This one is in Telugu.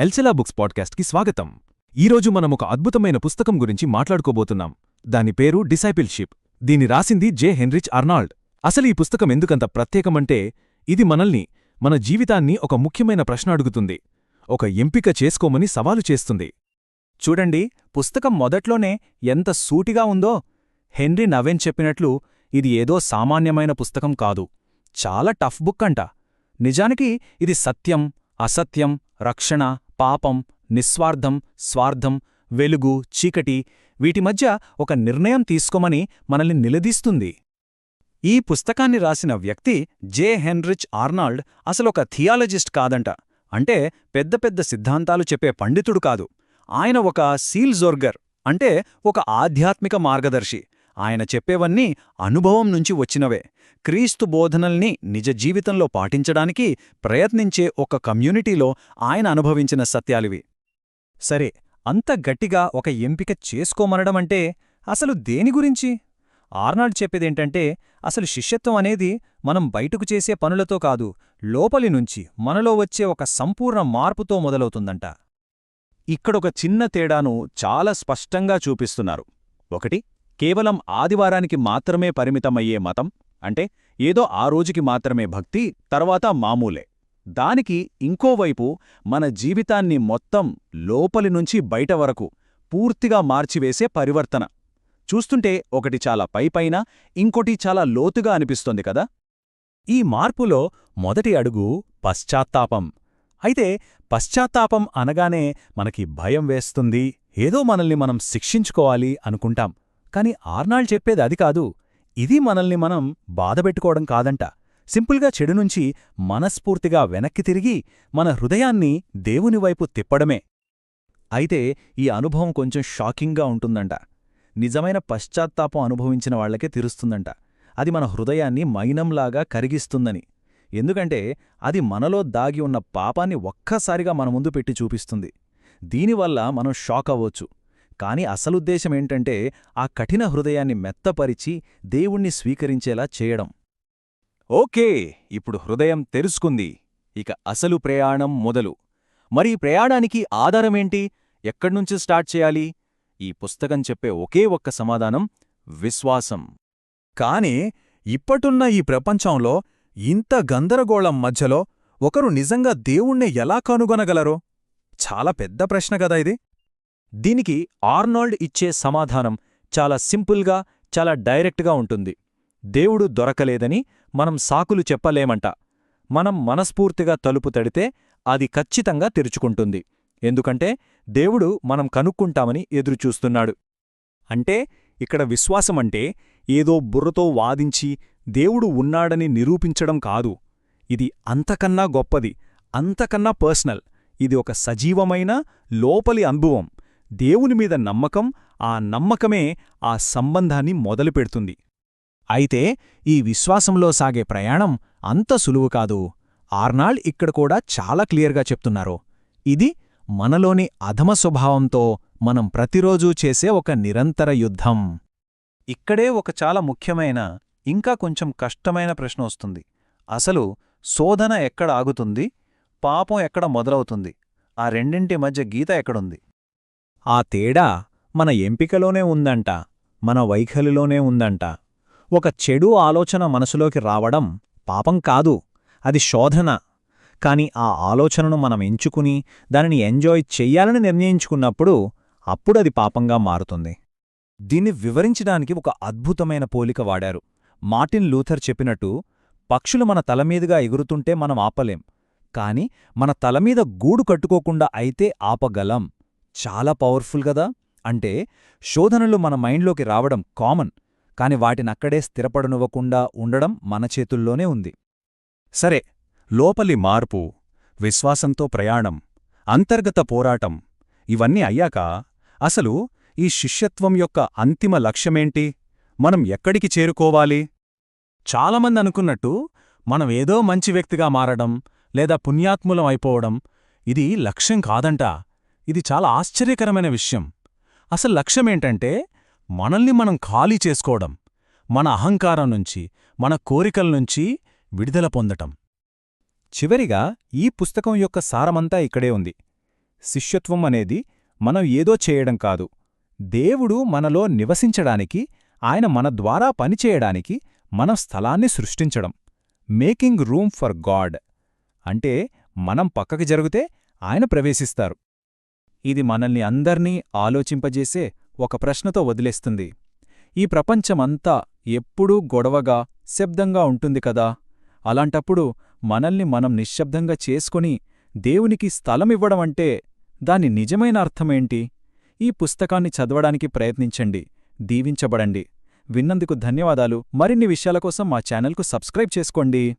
ఎల్సెలా బుక్స్ పాడ్కాస్ట్కి స్వాగతం. ఈరోజు మనం ఒక అద్భుతమైన పుస్తకం గురించి మాట్లాడుకోబోతున్నాం. దాని పేరు డిసైపిల్షిప్. దీని రాసింది జే. Heinrich Arnold. అసలు ఈ పుస్తకం ఎందుకంత ప్రత్యేకమంటే ఇది మనల్ని మన జీవితాన్ని ఒక ముఖ్యమైన ప్రశ్న అడుగుతుంది. ఒక ఎంపిక చేసుకోమని సవాలు చేస్తుంది. చూడండి పుస్తకం మొదట్లోనే ఎంత సూటిగా ఉందో. హెన్రీ నవెన్ చెప్పినట్లు ఇది ఏదో సామాన్యమైన పుస్తకం కాదు. చాలా టఫ్ బుక్ అంట. నిజానికి ఇది సత్యం అసత్యం రక్షణ పాపం నిస్వార్థం స్వార్థం వెలుగు చీకటి వీటి మధ్య ఒక నిర్ణయం తీసుకోమని మనల్ని నిలదీస్తుంది. ఈ పుస్తకాన్ని రాసిన వ్యక్తి జే. హెన్రిచ్ ఆర్నాల్డ్ అసలొక థియాలజిస్ట్ కాదంట. అంటే పెద్ద పెద్ద సిద్ధాంతాలు చెప్పే పండితుడు కాదు. ఆయన ఒక సీల్జోర్గర్ అంటే ఒక ఆధ్యాత్మిక మార్గదర్శి. ఆయన చెప్పేవన్నీ అనుభవం నుంచి వచ్చినవే. క్రీస్తు బోధనల్ని నిజ జీవితంలో పాటించడానికి ప్రయత్నించే ఒక కమ్యూనిటీలో ఆయన అనుభవించిన సత్యాలివి. సరే అంత గట్టిగా ఒక ఎంపిక చేసుకోమనడమంటే అసలు దేని గురించి? ఆర్నాల్డ్ చెప్పేదేంటంటే అసలు శిష్యత్వం అనేది మనం బయటకు చేసే పనులతో కాదు లోపలి నుంచి మనలో వచ్చే ఒక సంపూర్ణ మార్పుతో మొదలవుతుందంట. ఇక్కడొక చిన్న తేడాను చాలా స్పష్టంగా చూపిస్తున్నారు. ఒకటి కేవలం ఆదివారానికి మాత్రమే పరిమితమయ్యే మతం అంటే ఏదో ఆ రోజుకి మాత్రమే భక్తి తర్వాత మామూలే. దానికి ఇంకోవైపు మన జీవితాన్ని మొత్తం లోపలి నుంచి బయట వరకు పూర్తిగా మార్చివేసే పరివర్తన. చూస్తుంటే ఒకటి చాలా పైపైన ఇంకోటి చాలా లోతుగా అనిపిస్తుంది కదా? ఈ మార్పులో మొదటి అడుగు పశ్చాత్తాపం. అయితే పశ్చాత్తాపం అనగానే మనకి భయం వేస్తుంది ఏదో మనల్ని మనం శిక్షించుకోవాలి అనుకుంటాం. కాని ఆర్నాల్డ్ చెప్పేది అది కాదు. ఇది మనల్ని మనం బాధపెట్టుకోవడం కాదంట. సింపుల్గా చెడు నుంచి మనస్ఫూర్తిగా వెనక్కి తిరిగి మన హృదయాన్ని దేవునివైపు తిప్పడమే. అయితే ఈ అనుభవం కొంచెం షాకింగ్గా ఉంటుందంట. నిజమైన పశ్చాత్తాపం అనుభవించిన వాళ్ళకే తిరుస్తుందంట అది మన హృదయాన్ని మైనంలాగా కరిగిస్తుందని. ఎందుకంటే అది మనలో దాగి ఉన్న పాపాన్ని ఒక్కసారిగా మన ముందు పెట్టి చూపిస్తుంది. దీనివల్ల మనం షాక్ అవ్వచ్చు. కాని అసలుద్దేశమేంటంటే ఆ కఠిన హృదయాన్ని మెత్తపరిచి దేవుణ్ణి స్వీకరించేలా చేయడం. ఓకే ఇప్పుడు హృదయం తెరుసుకుంది ఇక అసలు ప్రయాణం మొదలు. మరి ప్రయాణానికి ఆధారమేంటి ఎక్కడ్నుంచి స్టార్ట్ చేయాలి? ఈ పుస్తకం చెప్పే ఒకే ఒక్క సమాధానం విశ్వాసం. కాని ఇప్పటున్న ఈ ప్రపంచంలో ఇంత గందరగోళం మధ్యలో ఒకరు నిజంగా దేవుణ్ణి ఎలా కనుగొనగలరో? చాలా పెద్ద ప్రశ్న కదా ఇది. దీనికి ఆర్నాల్డ్ ఇచ్చే సమాధానం చాలా సింపుల్గా చాలా డైరెక్ట్గా ఉంటుంది. దేవుడు దొరకలేదని మనం సాకులు చెప్పలేమంట. మనం మనస్ఫూర్తిగా తలుపు తడితే అది ఖచ్చితంగా తెరుచుకుంటుంది. ఎందుకంటే దేవుడు మనం కనుక్కుంటామని ఎదురుచూస్తున్నాడు. అంటే ఇక్కడ విశ్వాసమంటే ఏదో బుర్రతో వాదించి దేవుడు ఉన్నాడని నిరూపించడం కాదు. ఇది అంతకన్నా గొప్పది అంతకన్నా పర్సనల్ ఇది ఒక సజీవమైన లోపలి అనుభవం. దేవుని మీద నమ్మకం ఆ నమ్మకమే ఆ సంబంధాన్ని మొదలుపెడుతుంది అయితే ఈ విశ్వాసంలో సాగే ప్రయాణం అంత సులువు కాదు. ఆర్నాల్డ్ ఇక్కడ కూడా చాలా క్లియర్గా చెప్తున్నారు. ఇది మనలోని అధమ స్వభావంతో మనం ప్రతిరోజూ చేసే ఒక నిరంతర యుద్ధం. ఇక్కడే ఒక చాలా ముఖ్యమైన ఇంకా కొంచెం కష్టమైన ప్రశ్న వస్తుంది. అసలు శోధన ఎక్కడ ఆగుతుంది? పాపం ఎక్కడ మొదలవుతుంది? ఆ రెండింటి మధ్య గీత ఎక్కడుంది? ఆ తేడా మన ఎంపికలోనే ఉందంట మన వైఖలిలోనే ఉందంట. ఒక చెడు ఆలోచన మనసులోకి రావడం పాపం కాదు అది శోధన. కాని ఆ ఆలోచనను మనం ఎంచుకుని దానిని ఎంజాయ్ చెయ్యాలని నిర్ణయించుకున్నప్పుడు అప్పుడది పాపంగా మారుతుంది. దీన్ని వివరించడానికి ఒక అద్భుతమైన పోలిక వాడారు. మార్టిన్ లూథర్ చెప్పినట్టు పక్షులు మన తలమీదుగా ఎగురుతుంటే మనం ఆపలేం కాని మన తలమీద గూడు కట్టుకోకుండా అయితే ఆపగలం. చాలా పవర్ఫుల్ గదా అంటే శోధనలు మన మైండ్లోకి రావడం కామన్ కాని వాటినక్కడే స్థిరపడనివ్వకుండా ఉండడం మన చేతుల్లోనే ఉంది. సరే లోపలి మార్పు విశ్వాసంతో ప్రయాణం అంతర్గత పోరాటం ఇవన్నీ అయ్యాక అసలు ఈ శిష్యత్వం యొక్క అంతిమ లక్ష్యమేంటి? మనం ఎక్కడికి చేరుకోవాలి? చాలామంది అనుకున్నట్టు మనం ఏదో మంచి వ్యక్తిగా మారడం లేదా పుణ్యాత్ములం అయిపోవడం ఇది లక్ష్యం కాదంటా. ఇది చాలా ఆశ్చర్యకరమైన విషయం. అసలు లక్ష్యమేంటంటే మనల్ని మనం ఖాళీ చేసుకోవడం మన అహంకారం నుంచి మన కోరికల నుంచి విడుదల పొందటం. చివరిగా ఈ పుస్తకం యొక్క సారమంతా ఇక్కడే ఉంది. శిష్యత్వం అనేది మనం ఏదో చేయడం కాదు. దేవుడు మనలో నివసించడానికి ఆయన మన ద్వారా పనిచేయడానికి మనం స్థలాన్ని సృష్టించడం. Making room for God. అంటే మనం పక్కకి జరిగితే ఆయన ప్రవేశిస్తారు. ఇది మనల్ని అందర్నీ ఆలోచింపజేసే ఒక ప్రశ్నతో వదిలేస్తుంది. ఈ ప్రపంచమంతా ఎప్పుడూ గొడవగా శబ్దంగా ఉంటుంది కదా? అలాంటప్పుడు మనల్ని మనం నిశ్శబ్దంగా చేసుకుని దేవునికి స్థలమివ్వడమంటే దాని నిజమైన అర్థమేంటి? ఈ పుస్తకాన్ని చదవడానికి ప్రయత్నించండి దీవించబడండి. విన్నందుకు ధన్యవాదాలు. మరిన్ని విషయాల కోసం మా ఛానల్కు సబ్స్క్రైబ్ చేసుకోండి.